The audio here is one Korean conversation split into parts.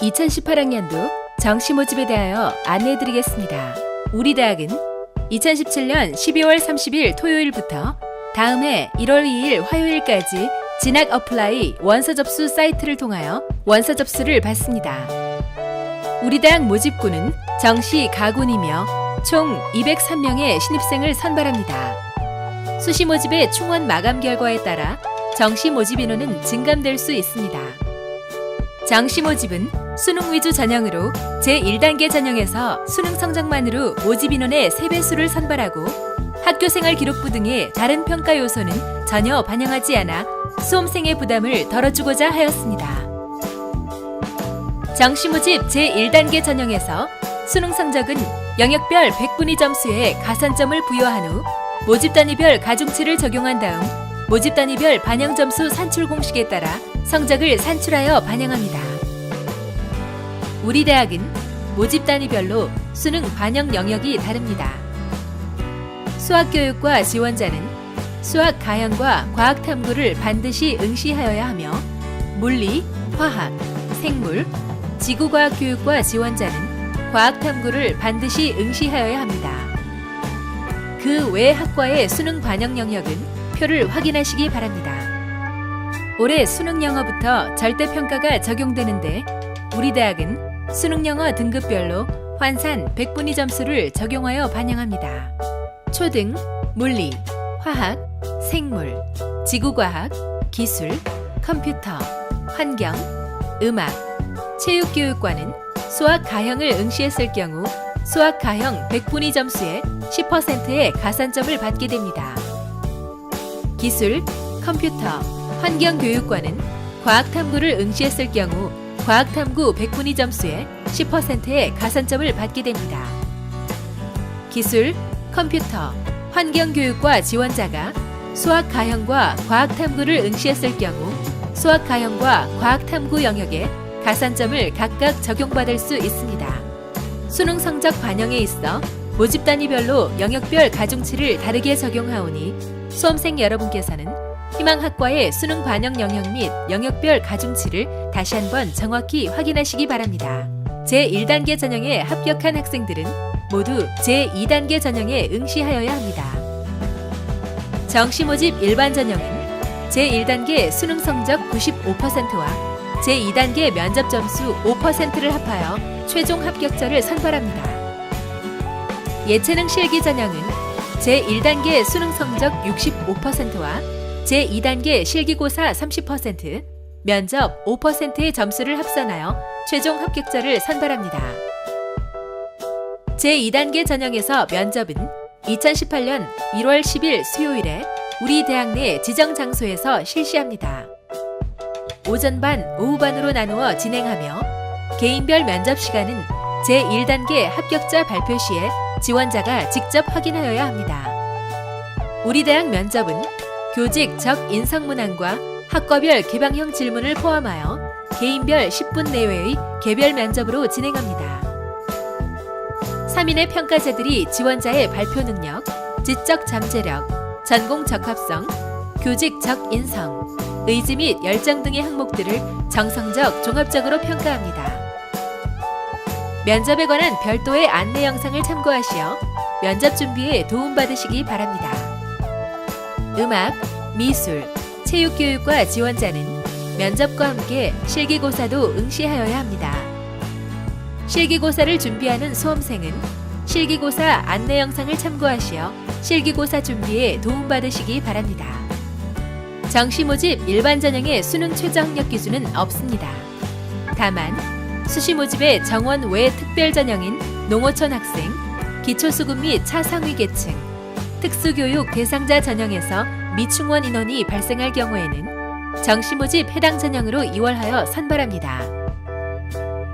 2018학년도 정시 모집에 대하여 안내해드리겠습니다. 우리 대학은 2017년 12월 30일 토요일부터 다음해 1월 2일 화요일까지 진학 어플라이 원서 접수 사이트를 통하여 원서 접수를 받습니다. 우리 대학 모집군은 정시 가군이며 총 203명의 신입생을 선발합니다. 수시 모집의 충원 마감 결과에 따라 정시 모집 인원은 증감될 수 있습니다. 정시 모집은 수능 위주 전형으로 제1단계 전형에서 수능 성적만으로 모집 인원의 3배수를 선발하고 학교 생활 기록부 등의 다른 평가 요소는 전혀 반영하지 않아 수험생의 부담을 덜어주고자 하였습니다. 정시 모집 제1단계 전형에서 수능 성적은 영역별 100분위 점수에 가산점을 부여한 후 모집 단위별 가중치를 적용한 다음 모집 단위별 반영 점수 산출 공식에 따라 성적을 산출하여 반영합니다. 우리 대학은 모집 단위별로 수능 반영 영역이 다릅니다. 수학 교육과 지원자는 수학 가형과 과학 탐구를 반드시 응시하여야 하며 물리, 화학, 생물, 지구과학 교육과 지원자는 과학 탐구를 반드시 응시하여야 합니다. 그 외 학과의 수능 반영 영역은 표를 확인하시기 바랍니다. 올해 수능 영어부터 절대평가가 적용되는데 우리 대학은 수능 영어 등급별로 환산 100분위 점수를 적용하여 반영합니다. 초등, 물리, 화학, 생물, 지구과학, 기술, 컴퓨터, 환경, 음악, 체육교육과는 수학 가형을 응시했을 경우 수학 가형 100분위 점수에 10%의 가산점을 받게 됩니다. 기술, 컴퓨터, 환경교육과는 과학탐구를 응시했을 경우 과학탐구 100분위 점수에 10%의 가산점을 받게 됩니다. 기술, 컴퓨터, 환경교육과 지원자가 수학 가형과 과학탐구를 응시했을 경우 수학 가형과 과학탐구 영역에 가산점을 각각 적용받을 수 있습니다. 수능 성적 반영에 있어 모집 단위별로 영역별 가중치를 다르게 적용하오니 수험생 여러분께서는 희망 학과의 수능 반영 영역 및 영역별 가중치를 다시 한번 정확히 확인하시기 바랍니다. 제1단계 전형에 합격한 학생들은 모두 제2단계 전형에 응시하여야 합니다. 정시 모집 일반 전형은 제1단계 수능 성적 95%와 제2단계 면접 점수 5%를 합하여 최종 합격자를 선발합니다. 예체능 실기 전형은 제1단계 수능 성적 65%와 제2단계 실기고사 30%, 면접 5%의 점수를 합산하여 최종 합격자를 선발합니다. 제2단계 전형에서 면접은 2018년 1월 10일 수요일에 우리 대학 내 지정 장소에서 실시합니다. 오전반, 오후반으로 나누어 진행하며 개인별 면접 시간은 제1단계 합격자 발표 시에 지원자가 직접 확인하여야 합니다. 우리 대학 면접은 교직 적 인성 문항과 학과별 개방형 질문을 포함하여 개인별 10분 내외의 개별 면접으로 진행합니다. 3인의 평가자들이 지원자의 발표 능력, 지적 잠재력, 전공 적합성, 교직 적 인성, 의지 및 열정 등의 항목들을 정성적 종합적으로 평가합니다. 면접에 관한 별도의 안내 영상을 참고하시어 면접 준비에 도움받으시기 바랍니다. 음악, 미술, 체육교육과 지원자는 면접과 함께 실기고사도 응시하여야 합니다. 실기고사를 준비하는 수험생은 실기고사 안내 영상을 참고하시어 실기고사 준비에 도움받으시기 바랍니다. 정시 모집 일반 전형의 수능 최저 학력 기준은 없습니다. 다만 수시 모집의 정원 외 특별 전형인 농어촌 학생, 기초수급 및 차상위 계층, 특수교육 대상자 전형에서 미충원 인원이 발생할 경우에는 정시 모집 해당 전형으로 이월하여 선발합니다.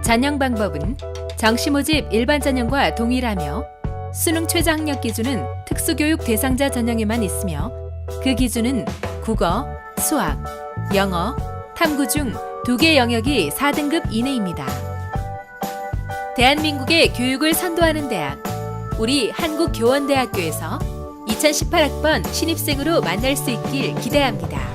전형 방법은 정시 모집 일반 전형과 동일하며 수능 최저 학력 기준은 특수교육 대상자 전형에만 있으며 그 기준은 국어, 수학, 영어, 탐구 중 두 개 영역이 4등급 이내입니다. 대한민국의 교육을 선도하는 대학, 우리 한국교원대학교에서 2018학번 신입생으로 만날 수 있길 기대합니다.